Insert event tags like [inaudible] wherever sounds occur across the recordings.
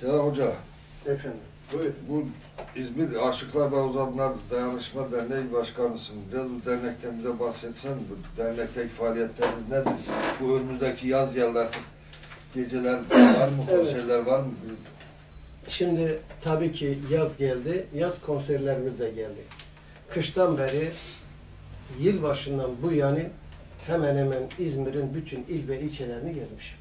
Serhat Hoca, Efendim, buyur. bu İzmir Aşıklar ve Ozanlar Dayanışma Derneği Başkanısın. Biraz bu dernekten bize bahsetsen, bu dernekteki faaliyetleriniz nedir? Bu önümüzdeki yaz artık. Geceler var mı, Evet. konserler var mı? Şimdi tabii ki yaz geldi. Yaz konserlerimiz de geldi. Kıştan beri yılbaşından bu yani hemen hemen İzmir'in bütün il ve ilçelerini gezmişim.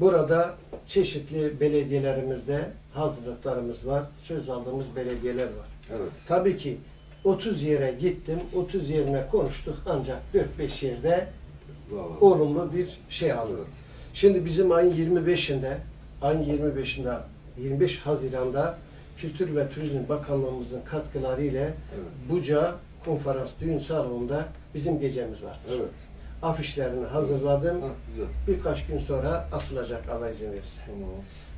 Burada çeşitli belediyelerimizde hazırlıklarımız var. Söz aldığımız belediyeler var. Evet. Tabii ki 30 yere gittim. 30 yerine konuştuk ancak 4-5 yerde Vallahi. olumlu bir şey aldık. Evet. Şimdi bizim ayın 25'inde, ayın 25'inde, 25 Haziran'da Kültür ve Turizm Bakanlığımızın katkılarıyla Evet. Buca Konferans Düğün Salonu'nda bizim gecemiz var. Evet. Afişlerini hazırladım. Ha, güzel. Birkaç gün sonra asılacak Allah izin verirse. Tamam.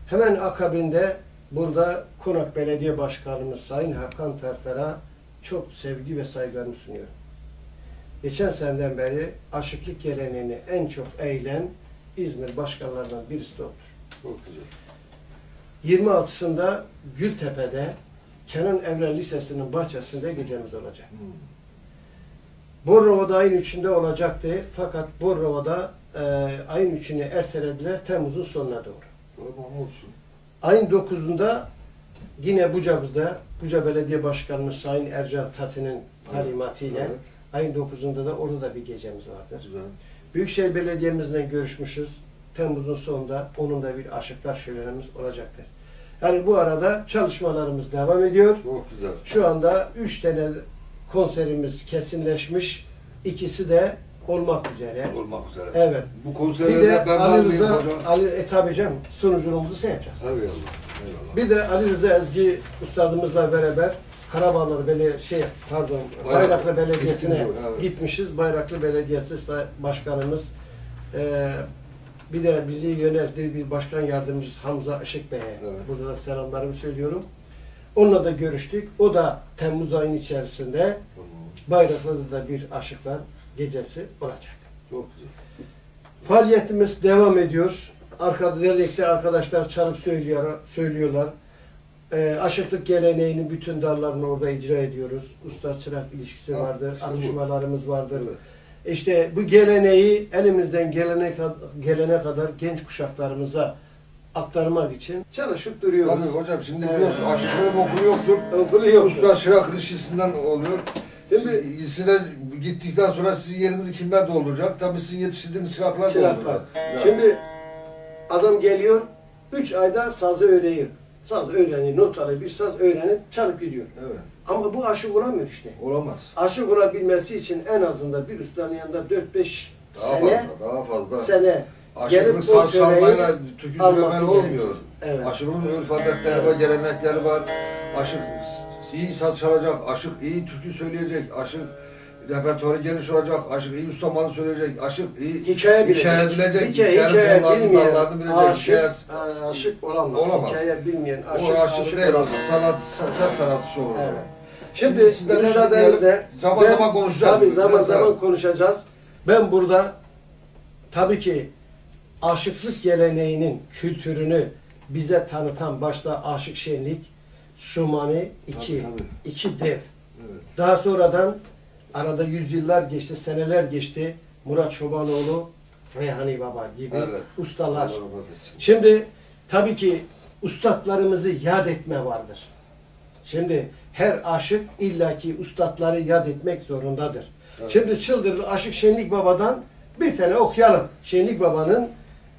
Hemen akabinde burada Konak Belediye Başkanımız Sayın Hakan Terfer'a çok sevgi ve saygılarımı sunuyorum. Geçen seneden beri aşıklık geleneğini en çok eğilen İzmir başkanlarından birisi de odur. Çok güzel. 26'sında Gültepe'de Kenan Evren Lisesi'nin bahçesinde gecemiz olacak. Hmm. Bornova'da ayın 3'ünde olacaktı fakat Bornova'da e, ayın 3'ünü ertelediler Temmuz'un sonuna doğru. Tamam olsun. Ayın 9'unda yine Buca'mızda Buca Belediye Başkanımız Sayın Ercan Tatin'in talimatıyla Evet. ayın 9'unda da orada da bir gecemiz vardır. Güzel. Büyükşehir Belediye'mizle görüşmüşüz. Temmuz'un sonunda onun da bir aşıklar şölenimiz olacaktır. Yani bu arada çalışmalarımız devam ediyor. Çok güzel. Şu anda 3 tane konserimiz kesinleşmiş. İkisi de olmak üzere. Olmak üzere. Evet. Bu Bir konserlerde de ben var Ali mıyım Rıza, hocam? Ali, e, tabii canım sunuculuğumuzu sen yapacaksın. Eyvallah. Eyvallah. Bir de Ali Rıza Ezgi ustadımızla beraber Karabağlar Bele şey pardon Bayrak- Bayraklı Belediyesi'ne Gittim, evet. gitmişiz. Bayraklı Belediyesi başkanımız eee, bir de bizi yönelttiği bir başkan yardımcısı Hamza Işık Bey'e Evet. burada da selamlarımı söylüyorum. Onunla da görüştük. O da Temmuz ayının içerisinde. Bayraklı'da da bir aşıklar gecesi olacak. Çok güzel. Faaliyetimiz devam ediyor. Arkada dernekte arkadaşlar çalıp söylüyor, söylüyorlar. Ee, aşıklık geleneğinin bütün dallarını orada icra ediyoruz. Usta çırak ilişkisi Ha, vardır, işte bu. atışmalarımız vardır. Evet. İşte bu geleneği elimizden gelene, gelene kadar genç kuşaklarımıza aktarmak için çalışıp duruyoruz. Tabii hocam şimdi biliyorsun aşıklığın okulu yoktur. Okulu yok. Usta çırak ilişkisinden oluyor. Şimdi sizine gittikten sonra sizin yerinizi kimler dolduracak? Tabii sizin yetiştirdiğiniz çıraklar Çıraklar. dolduracak. Yani. Şimdi adam geliyor, üç ayda sazı öğreniyor. Saz öğreniyor, notalı bir saz öğrenip çalıp gidiyor. Evet. Ama bu aşık olamıyor işte. Olamaz. Aşık olabilmesi için en azından bir ustanın yanında 4-5 Daha sene fazla, daha fazla. sene Aşırılık gelip o saz çalmayla töreyi türkü alması söylemen olmuyor. Evet. Aşırılık örf adetleri var, gelenekleri var. Aşık iyi saz çalacak, aşık iyi türkü söyleyecek, aşık repertuarı geniş olacak, aşık iyi ustamalı söyleyecek, aşık iyi Hikaye bilecek. hikaye bilecek, Hikaye, hikaye bilmeyen bilecek, aşık, hikaye- aşık olamaz. Olamaz. Hikaye bilmeyen o aşık, aşık, aşık değil, olamaz. sanat, ses sanatçısı olur. Evet. Şimdi Şimdi müsaadenizle? Zaman ben- zaman konuşacağız. Tabii zaman zaman konuşacağız. Ben burada tabii ki aşıklık geleneğinin kültürünü bize tanıtan başta Aşık Şenlik, Sumani iki, Tabii, tabii. iki dev. Evet. Daha sonradan arada yüzyıllar geçti, seneler geçti. Murat Çobanoğlu, Reyhani Baba gibi Evet. ustalar. Şimdi tabii ki ustadlarımızı yad etme vardır. Şimdi her aşık illaki ustadları yad etmek zorundadır. Evet. Şimdi Çıldırlı Aşık Şenlik Baba'dan bir tane okuyalım. Şenlik Baba'nın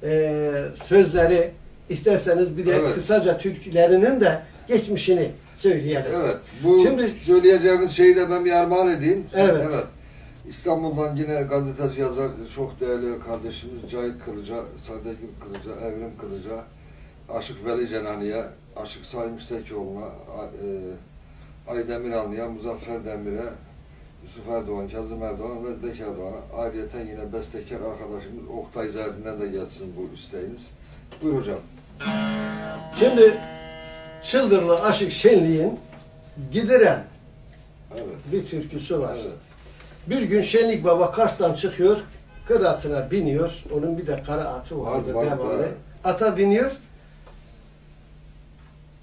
eee, sözleri isterseniz bir de Evet. kısaca türkülerinin de geçmişini söyleyelim. Evet. Bu Şimdi- söyleyeceğiniz şeyi de ben bir armağan edeyim. Evet. İstanbul'dan yine gazeteci yazar çok değerli kardeşimiz Cahit Kılıca, Sadegül Kılıca, Evrim Kılıca, Aşık Veli Cenani'ye, Aşık Sayın Müstekoğlu'na, e, Aydemir Anlı'ya, Muzaffer Demir'e, Yusuf Erdoğan, Kazım Erdoğan ve Zeki Erdoğan'a. Ayrıca yine bestekar arkadaşımız Oktay Zerrin'den de gelsin bu isteğiniz. Buyur hocam. Şimdi Çıldırlı Aşık Şenlik'in Gidiren Evet. bir türküsü var. Evet. Bir gün Şenlik Baba Kars'tan çıkıyor, kır atına biniyor. Onun bir de kara atı vardı Var, var, devamlı. var. Ata biniyor.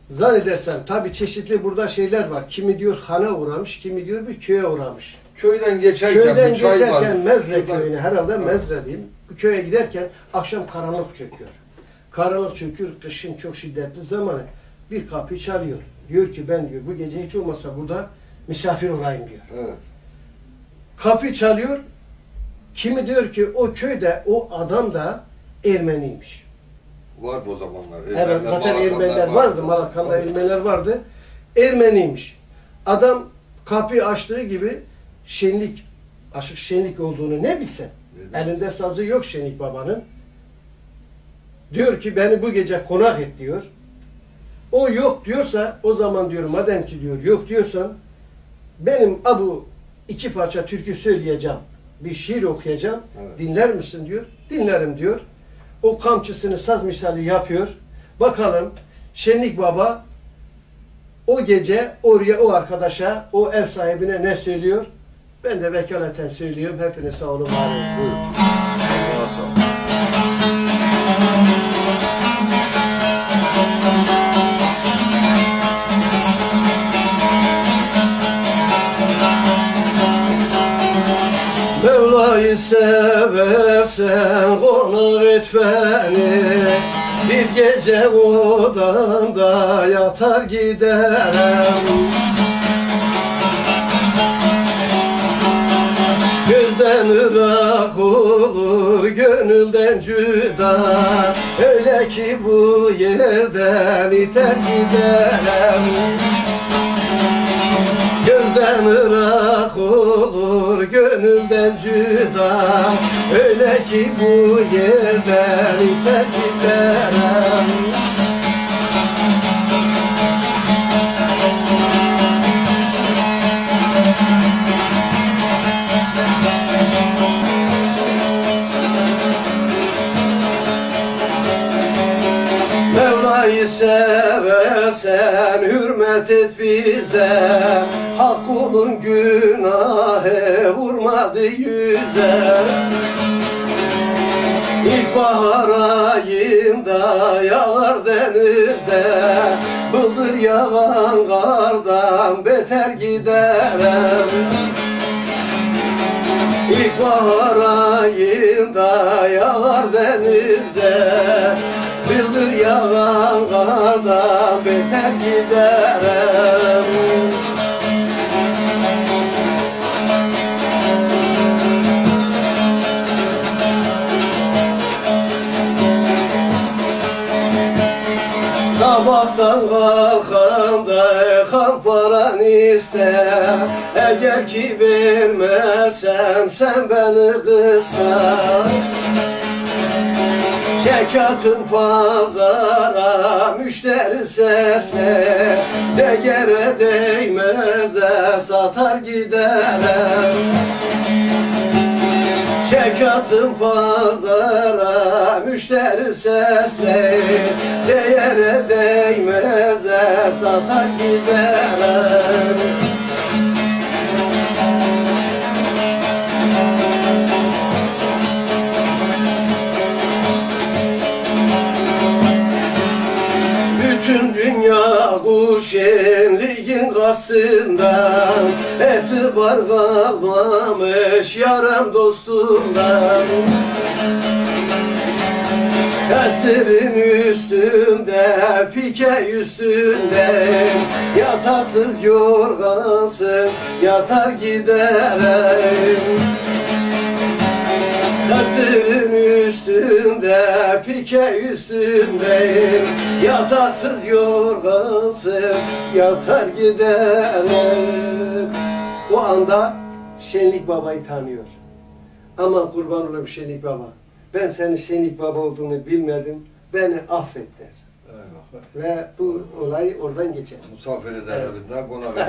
Zannedersem tabi çeşitli burada şeyler var. Kimi diyor hana uğramış, kimi diyor bir köye uğramış. Köyden geçerken Köyden bu çay var. Mezre Şuradan- köyüne herhalde. Mezre diyeyim. Bu köye giderken akşam karanlık çöküyor. Karanlık çöküyor, kışın çok şiddetli zamanı. Bir kapı çalıyor. Diyor ki ben diyor bu gece hiç olmasa burada misafir olayım diyor. Evet. Kapı çalıyor. Kimi diyor ki o köyde o adam da Ermeniymiş. Vardı o zamanlar. Evet, Ermeniler, zaten Malakanlar Ermeniler vardı. Malakan'da Evet. Ermeniler vardı. Ermeniymiş. Adam kapıyı açtığı gibi şenlik, aşık şenlik olduğunu ne bilse. Evet. Elinde sazı yok Şenlik Baba'nın. Diyor ki beni bu gece konak et diyor. O yok diyorsa o zaman diyor madem ki diyor yok diyorsan benim abu iki parça türkü söyleyeceğim. Bir şiir okuyacağım. Evet. Dinler misin diyor. Dinlerim diyor. O kamçısını saz misali yapıyor. Bakalım Şenlik Baba o gece oraya o arkadaşa, o ev sahibine ne söylüyor? Ben de vekaleten söylüyorum. Hepiniz sağ olun, var olun. Buyurun. Mevla'yı seversen konak et beni. Bir gece odanda yatar giderim. Gözden ırak olur, gönülden cüda. Öyle ki bu yerden iter giderim. Gözden ırak gönülden cüda. Öyle ki bu yerden iter giderim Mevla'yı seversen hürmet et bize. Hak kulun günahı vurmadı yüze. İlkbahar ayında yağar denize. Bıldır yağan kardan beter giderim İlkbahar ayında yağar denize Bıldır yağan kardan beter giderim. Sabahtan kalkanda kan paran ister Eğer ki vermezsem sen beni kıskan Çekatın pazara müşteri sesle Değere değmeze satar giderim Çekatın pazara müşteri sesle Değere değmeze satar giderim şenliğin kasından Etibar kalmamış yaram dostumdan Esirin üstünde, pike üstünde Yataksız yorgansız yatar giderim Kasırın üstünde, pike üstündeyim Yataksız yorgansız yatar giderim O anda Şenlik Baba'yı tanıyor. Aman kurban olayım Şenlik Baba. Ben senin Şenlik Baba olduğunu bilmedim. Beni affet der. Eyvallah. Ve bu olay oradan geçer. Misafir ederlerinde konak [laughs]